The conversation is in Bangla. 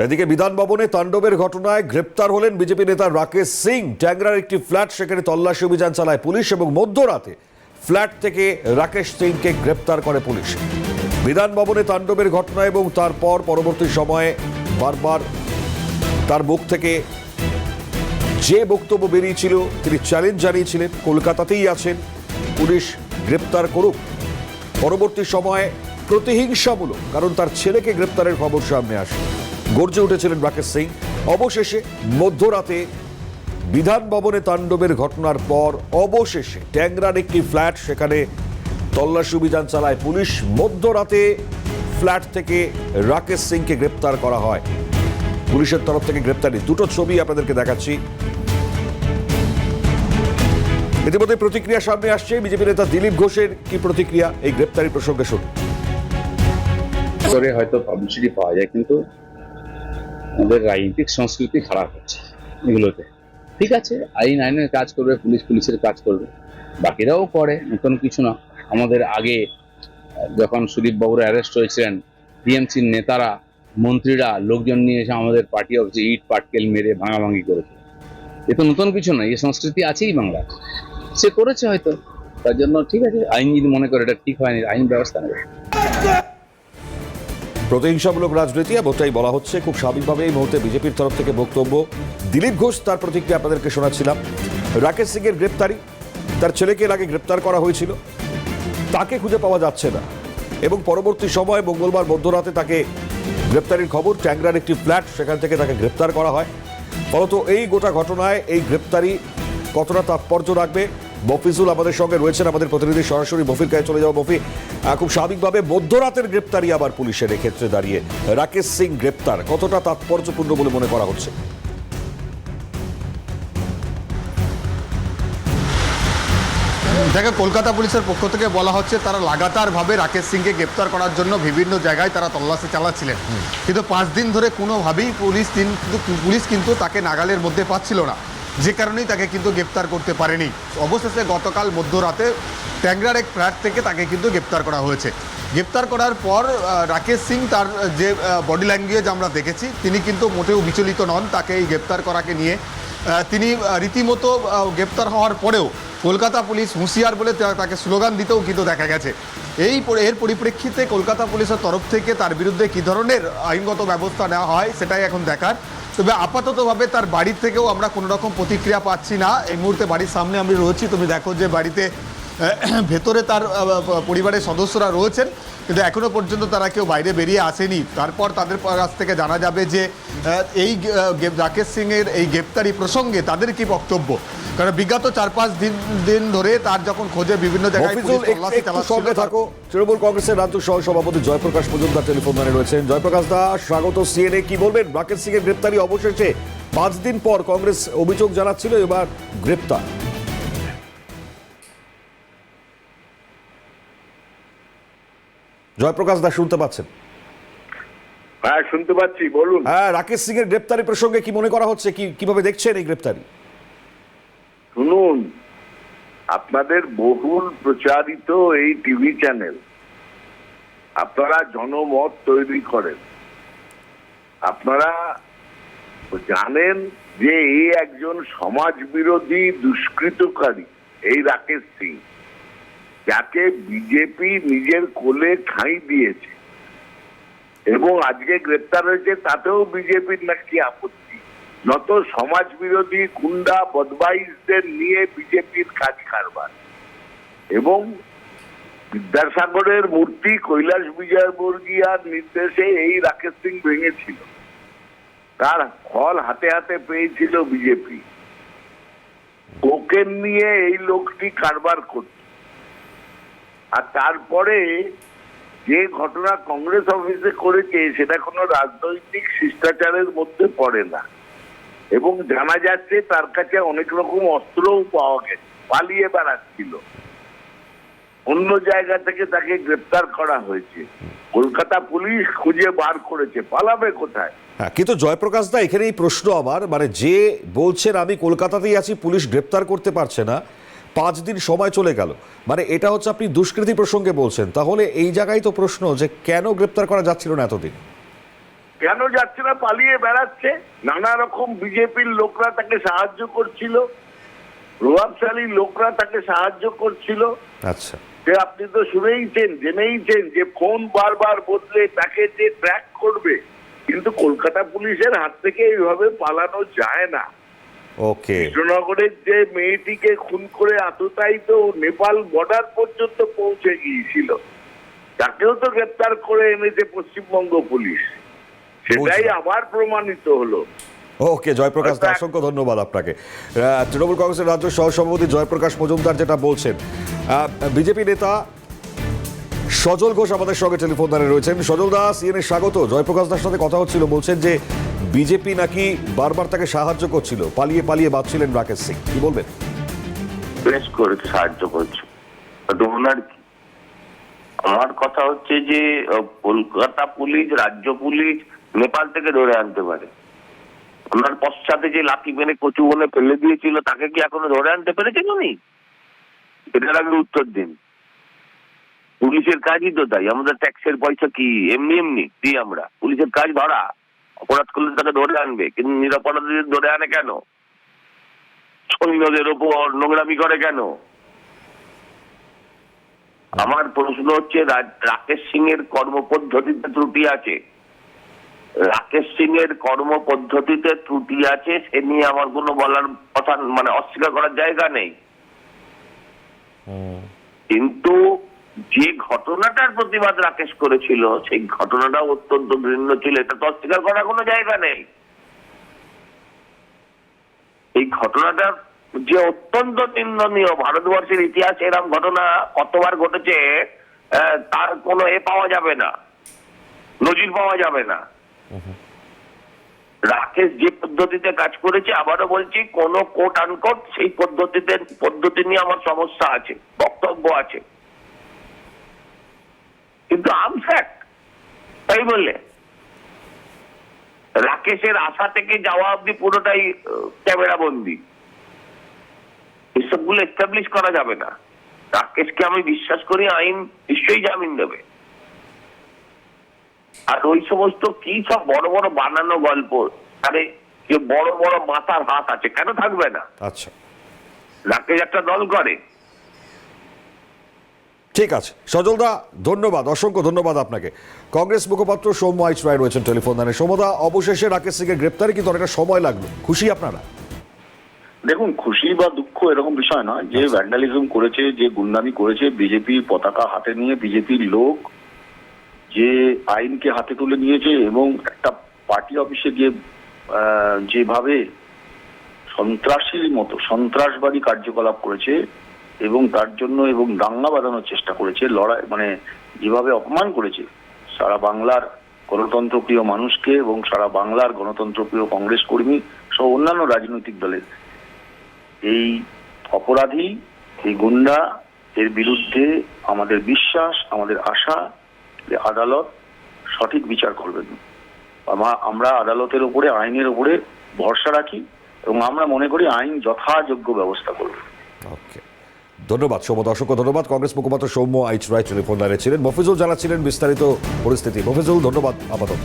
এদিকে বিধান ভবনে তাণ্ডবের ঘটনায় গ্রেপ্তার হলেন বিজেপি নেতা রাকেশ সিং। ট্যাংরার একটি ফ্ল্যাট সেখানে তল্লাশি অভিযান চালায় পুলিশ এবং মধ্যরাতে ফ্ল্যাট থেকে রাকেশ সিংকে গ্রেপ্তার করে পুলিশ। বিধান ভবনে তাণ্ডবের ঘটনা এবং তারপর পরবর্তী সময়ে বারবার তার মুখ থেকে যে বক্তব্য বেরিয়েছিল, তিনি চ্যালেঞ্জ জানিয়েছিলেন, কলকাতাতেই আছেন, পুলিশ গ্রেপ্তার করুক। পরবর্তী সময়ে প্রতিহিংসামূলক, কারণ তার ছেলেকে গ্রেপ্তারের খবর সামনে আসে। গর্জে উঠেছিলেন রাকেশ সিং। অবশেষে মধ্যরাতে বিধান ভবনে তাণ্ডবের ঘটনার পর অবশেষে ট্যাংরার একটি ফ্ল্যাট সেখানে তল্লাশি অভিযান চালায় পুলিশ। মধ্যরাতে ফ্ল্যাট থেকে রাকেশ সিংকে গ্রেপ্তার করা হয়। পুলিশের তরফ থেকে গ্রেপ্তারি। দুটো ছবি আপনাদেরকে দেখাচ্ছি। ইতিমধ্যে প্রতিক্রিয়া সামনে আসছে। বিজেপি নেতা দিলীপ ঘোষের কি প্রতিক্রিয়া? এই গ্রেপ্তারি প্রসঙ্গে শুনুন। হয়তো পাবলিসিটি পাওয়া যায়, কিন্তু আমাদের রাজনৈতিক, সংস্কৃতি খারাপ হচ্ছে এগুলোতে। ঠিক আছে, আইন আইনের কাজ করবে, পুলিশ পুলিশের কাজ করবে। বাকিরাও করে, নতুন কিছু না। আমাদের আগে, যখন সুদীপ বাবুরা অ্যারেস্ট হয়েছিলেন, টিএমসির নেতারা, মন্ত্রীরা, লোকজন নিয়ে এসে আমাদের পার্টি অফিসে ইট, পাটকেল মেরে ভাঙাভাঙি করেছে। এ তো নতুন কিছু নয় এই সংস্কৃতি আছেই বাংলা সে করেছে হয়তো, তার জন্য ঠিক আছে, আইন যদি মনে করে এটা ঠিক হয়নি, আইন ব্যবস্থা নেবে। প্রতিহিংসামূলক রাজনীতি এমনটাই বলা হচ্ছে খুব স্বাভাবিকভাবে এই মুহূর্তে বিজেপির তরফ থেকে বক্তব্য। দিলীপ ঘোষ তার প্রতিক্রিয়া আপনাদেরকে শোনাচ্ছিলাম। রাকেশ সিং এর গ্রেপ্তারি, তার ছেলেকে আগে গ্রেপ্তার করা হয়েছিল। তাকে খুঁজে পাওয়া যাচ্ছে না। এবং পরবর্তী সময় মঙ্গলবার মধ্যরাতে তাকে গ্রেপ্তারির খবর, ট্যাংরার একটি ফ্ল্যাট, সেখান থেকে তাকে গ্রেপ্তার করা হয়। ফলত এই গোটা ঘটনায় এই গ্রেপ্তারি কতটা তাৎপর্য রাখবে মফিজুল আমাদের সঙ্গে রয়েছেন আমাদের প্রতিনিধি সরাসরি মফির কাছে চলে যাও মফি আহ, খুব স্বাভাবিকভাবে মধ্যরাতের গ্রেপ্তারি আবার পুলিশের এক্ষেত্রে দাঁড়িয়ে। রাকেশ সিং গ্রেপ্তার কতটা তাৎপর্যপূর্ণ বলে মনে করা হচ্ছে? দেখো কলকাতা পুলিশের পক্ষ থেকে বলা হচ্ছে তারা লাগাতারভাবে রাকেশ সিংকে গ্রেপ্তার করার জন্য বিভিন্ন জায়গায় তারা তল্লাশি চালাচ্ছিলেন। কিন্তু পাঁচ দিন ধরে কোনোভাবেই পুলিশ পুলিশ কিন্তু তাকে নাগালের মধ্যে পাচ্ছিল না। যে কারণেই তাকে কিন্তু গ্রেপ্তার করতে পারেনি। অবশেষে গতকাল মধ্যরাতে ট্যাংরার এক ফ্ল্যাট থেকে তাকে কিন্তু গ্রেপ্তার করা হয়েছে। গ্রেপ্তার করার পর রাকেশ সিং তার যে বডি ল্যাঙ্গুয়েজ আমরা দেখেছি, তিনি কিন্তু মোটেও বিচলিত নন। তাকে এই গ্রেপ্তার করাকে নিয়ে তিনি রীতিমতো গ্রেপ্তার হওয়ার পরেও কলকাতা পুলিশ হুঁশিয়ার বলে তাকে স্লোগান দিতেও কিন্তু দেখা গেছে। এই এর পরিপ্রেক্ষিতে কলকাতা পুলিশের তরফ থেকে তার বিরুদ্ধে কী ধরনের আইনগত ব্যবস্থা নেওয়া হয়, সেটাই এখন দেখার। তবে আপাততভাবে তার বাড়ির থেকেও আমরা কোনো রকম প্রতিক্রিয়া পাচ্ছি না। এই মুহূর্তে বাড়ির সামনে আমি রয়েছি, তুমি দেখো যে বাড়িতে ভেতরে তার পরিবারের সদস্যরা রয়েছেন, কিন্তু এখনও পর্যন্ত তারা কেউ বাইরে বেরিয়ে আসেনি। তারপর তাদের কাছ থেকে জানা যাবে যে এই রাকেশ সিংয়ের এই গ্রেপ্তারি প্রসঙ্গে তাদের কি বক্তব্য? কারণ বিগত চার পাঁচ দিন দিন ধরে তার যখন খোঁজে বিভিন্ন জায়গায় থাকো। তৃণমূল কংগ্রেসের রাজ্য সহ সভাপতি জয়প্রকাশ মজুমদার টেলিফোন লাইনে রয়েছেন। জয়প্রকাশ দা স্বাগত সিএনএ কি বলবেন? রাকেশ সিং এর গ্রেপ্তারি অবশেষে পাঁচ দিন পর কংগ্রেস অভিযোগ জানাচ্ছিল এবার গ্রেপ্তার। জয়প্রকাশ দা শুনতে পাচ্ছেন? হ্যাঁ শুনতে পাচ্ছি বলুন। হ্যাঁ রাকেশ সিং এর গ্রেপ্তারি প্রসঙ্গে কি মনে করা হচ্ছে? কি কীভাবে দেখছেন এই গ্রেপ্তারি? শুনুন, আপনাদের বহুল প্রচারিত এই টিভি চ্যানেল, আপনারা জনমত তৈরি করেন। আপনারা জানেন যে এই একজন সমাজ বিরোধী দুষ্কৃতকারী, এই রাকেশ সিং, যাকে বিজেপি নিজের কোলে ঠাঁই দিয়েছে এবং আজকে গ্রেপ্তার হয়েছে, তাতেও বিজেপির নাকি আপত্তি। নত সমাজ বিরোধী গুন্ডা বদমাইশদের নিয়ে বিজেপির কাজ কারবার। এবং বিদ্যাসাগরের মূর্তি কৈলাস বিজয় বর্গিয়ার নির্দেশে এই রাকেশ সিং ভেঙেছিল। তার ফল হাতে হাতে পেয়েছিল বিজেপি। কোকেন নিয়ে এই লোকটি কারবার করত। আর তারপরে যে ঘটনা কংগ্রেস অফিসে করেছে, সেটা কোনো রাজনৈতিক শিষ্টাচারের মধ্যে পড়ে না। এবং জানা যাচ্ছে তার কাছে অনেক রকম অস্ত্রও পাওয়া গেছে, পালিয়ে বেড়াচ্ছিল। অন্য জায়গা থেকে তাকে গ্রেপ্তার করা হয়েছে। কলকাতা পুলিশ খুঁজে বার করেছে, পালাবে কোথায়? হ্যাঁ কিন্তু জয়প্রকাশ দা এখানে এই প্রশ্ন আবার মানে যে বলছেন আমি কলকাতাতেই আছি, পুলিশ গ্রেপ্তার করতে পারছে না, পাঁচ দিন সময় চলে গেল। মানে এটা হচ্ছে আপনি দুষ্কৃতি প্রসঙ্গে বলছেন। তাহলে এই জায়গায় তো প্রশ্ন যে কেন গ্রেপ্তার করা যাচ্ছিল না এতদিন? কেন যাচ্ছে না পালিয়ে বেড়াচ্ছে? নানা রকম বিজেপির লোকরা তাকে সাহায্য করছিল। প্রভাবশালী লোকরা তাকে সাহায্য করছিল। আচ্ছা। যে আপনি তো শুনেইছেন জেনেইছেন যে ফোন বারবার বদলে তাকে যে ট্র্যাক করবে। কিন্তু কলকাতা পুলিশের হাত থেকে এইভাবে পালানো যায় না। ওকে। কৃষ্ণনগরের যে মেয়েটিকে খুন করে আততায়িত নেপাল বর্ডার পর্যন্ত পৌঁছে গিয়েছিল। তাকেও তো গ্রেপ্তার করে এনেছে পশ্চিমবঙ্গ পুলিশ। সেটাই আবার প্রমাণিত হলো। ওকে জয়প্রকাশ দা অসংখ্য ধন্যবাদ আপনাকে। তৃণমূল কংগ্রেসের রাজ্য সহসভাপতি জয়প্রকাশ মজুমদার যেটা বলছেন। বিজেপি নেতা সজল ঘোষ আমাদের সঙ্গে টেলিফোন দানে রয়েছেন। সজল দাস ইয়েনে স্বাগত। জয়প্রকাশ দাস সাথে কথা হচ্ছিল বলছেন যে বিজেপি নাকি বারবার তাকে সাহায্য করছিল পালিয়ে পালিয়ে বাঁচছিলেন রাকেশ সিং। কি বলবেন? বেশ করে সাহায্য করছে। ওনার আমার কথা হচ্ছে যে কলকাতা পুলিশ রাজ্য পুলিশ নেপাল থেকে ধরে আনতে পারে। ওনার পশ্চাতে যে লাঠি মেরে কচু বনে ফেলে দিয়েছিল, তাকে কি এখনও ধরে আনতে পেরেছেন উনি? এটার আগে উত্তর দিন। পুলিশের কাজই তো তাই। আমাদের ট্যাক্সের পয়সা কি? এমনি এমনি দিই আমরা? পুলিশের কাজ ধরা অপরাধ করলে তাকে ধরে আনবে, কিন্তু নিরাপরাধীদের ধরে আনে কেন? সৈন্যদের ওপর নোংরামি করে কেন? আমার প্রশ্ন হচ্ছে রাকেশ সিং এর কর্মপদ্ধতিতে ত্রুটি আছে। রাকেশ সিং এর কর্মপদ্ধতিতে ত্রুটি আছে সে নিয়ে আমার কোনো বলার কথা মানে অস্বীকার করার জায়গা নেই। কিন্তু যে ঘটনাটার প্রতিবাদ রাকেশ করেছিল সেই ঘটনাটা অত্যন্ত ঘৃণ্য ছিল এটা তো অস্বীকার করার কোনো জায়গা নেই। এই ঘটনাটা যে অত্যন্ত নিন্দনীয় ভারতবর্ষের ইতিহাসে এরকম ঘটনা কতবার ঘটেছে তার কোনো এ পাওয়া যাবে না নজির পাওয়া যাবে না। রাকেশ যে পদ্ধতিতে কাজ করেছে, আবারও বলছি, কোন কোট আনকোট সেই পদ্ধতিতে, পদ্ধতি নিয়ে আমার সমস্যা আছে, বক্তব্য আছে। কিন্তু তাই বললে। রাকেশের আশা থেকে যাওয়া অব্দি পুরোটাই ক্যামেরা বন্দি এসবগুলো এস্টাবলিশ করা যাবে না। রাকেশকে আমি বিশ্বাস করি, আইন নিশ্চয়ই জামিন দেবে। আর ওই সমস্ত কি সব বড় বড় বানানো গল্প? আরে যে বড় বড় মাথার হাত আছে কেন থাকবে না? আচ্ছা। রাকেশ একটা দল করে। ঠিক আছে। সজল দা ধন্যবাদ অসংখ্য ধন্যবাদ আপনাকে। কংগ্রেস মুখপাত্র সৌম্য আইচ রায় রয়েছেন টেলিফোন দানে সৌম্যদা অবশেষে রাকেশ সিংয়ের গ্রেপ্তারে কিন্তু অনেকটা সময় লাগল। খুশি আপনারা? দেখুন খুশি বা দুঃখ এরকম বিষয় নয়। যে ভ্যান্ডালিজম করেছে যে গুন্ডামি করেছে বিজেপি পতাকা হাতে নিয়ে বিজেপির লোক যে আইনকে হাতে তুলে নিয়েছে এবং একটা পার্টি অফিসে গিয়ে যেভাবে সন্ত্রাসীর মতো, সন্ত্রাসবাদী কার্যকলাপ করেছে এবং তার জন্য এবং দাঙ্গা বাঁধানোর চেষ্টা করেছে, লড়াই মানে যেভাবে অপমান করেছে, সারা বাংলার গণতন্ত্রপ্রিয় মানুষকে এবং সারা বাংলার গণতন্ত্রপ্রিয় কংগ্রেস কর্মী সহ অন্যান্য রাজনৈতিক দলের। এই অপরাধী, এই গুন্ডা, এর বিরুদ্ধে আমাদের বিশ্বাস, আমাদের আশা যে আদালত সঠিক বিচার করবেন। আমরা আদালতের উপরে, আইনের উপরে ভরসা রাখি এবং আমরা মনে করি আইন যথাযোগ্য ব্যবস্থা করবে। ধন্যবাদ, সৌম্য অসংখ্য ধন্যবাদ। কংগ্রেস মুখপাত্র সৌম্য আইচ রায় টেলিফোন লাইনে ছিলেন। মফিজুল জানাচ্ছিলেন বিস্তারিত পরিস্থিতি। মফিজুল, ধন্যবাদ আপাতত।